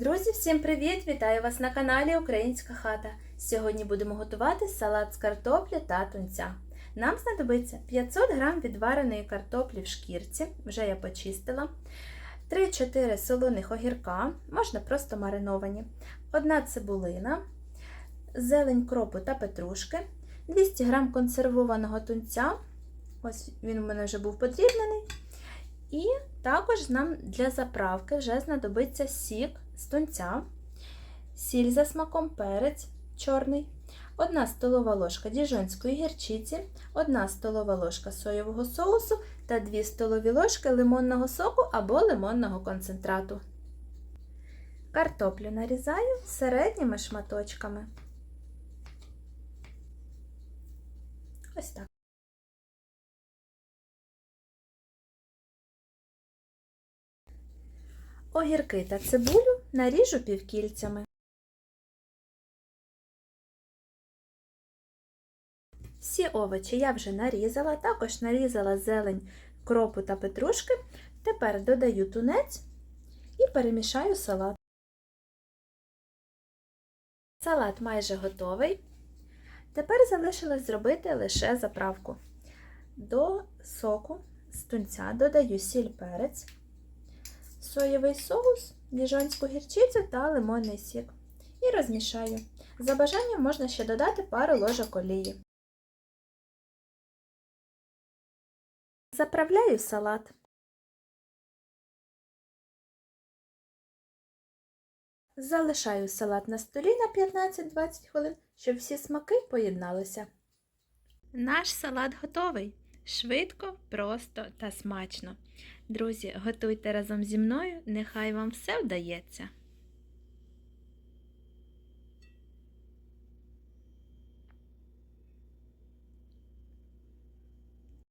Друзі, всім привіт! Вітаю вас на каналі Українська хата. Сьогодні будемо готувати салат з картоплі та тунця. Нам знадобиться 500 г відвареної картоплі в шкірці, вже я почистила, 3-4 солоних огірка, можна просто мариновані, одна цибулина, зелень кропу та петрушки, 200 г консервованого тунця. Ось він у мене вже був подрібнений. І також нам для заправки вже знадобиться сік з тунця, сіль за смаком перець чорний, 1 столова ложка діжонської гірчиці, 1 столова ложка соєвого соусу та 2 столові ложки лимонного соку або лимонного концентрату. Картоплю нарізаю середніми шматочками. Ось так. Огірки та цибулю наріжу півкільцями. Всі овочі я вже нарізала, також нарізала зелень кропу та петрушки. Тепер додаю тунець і перемішаю салат. Салат майже готовий. Тепер залишилось зробити лише заправку. До соку з тунця додаю сіль перець соєвий соус, діжонську гірчицю та лимонний сік. І розмішаю. За бажанням можна ще додати пару ложок олії. Заправляю салат. Залишаю салат на столі на 15-20 хвилин, щоб всі смаки поєдналися. Наш салат готовий. Швидко, просто та смачно. Друзі, готуйте разом зі мною, нехай вам все вдається.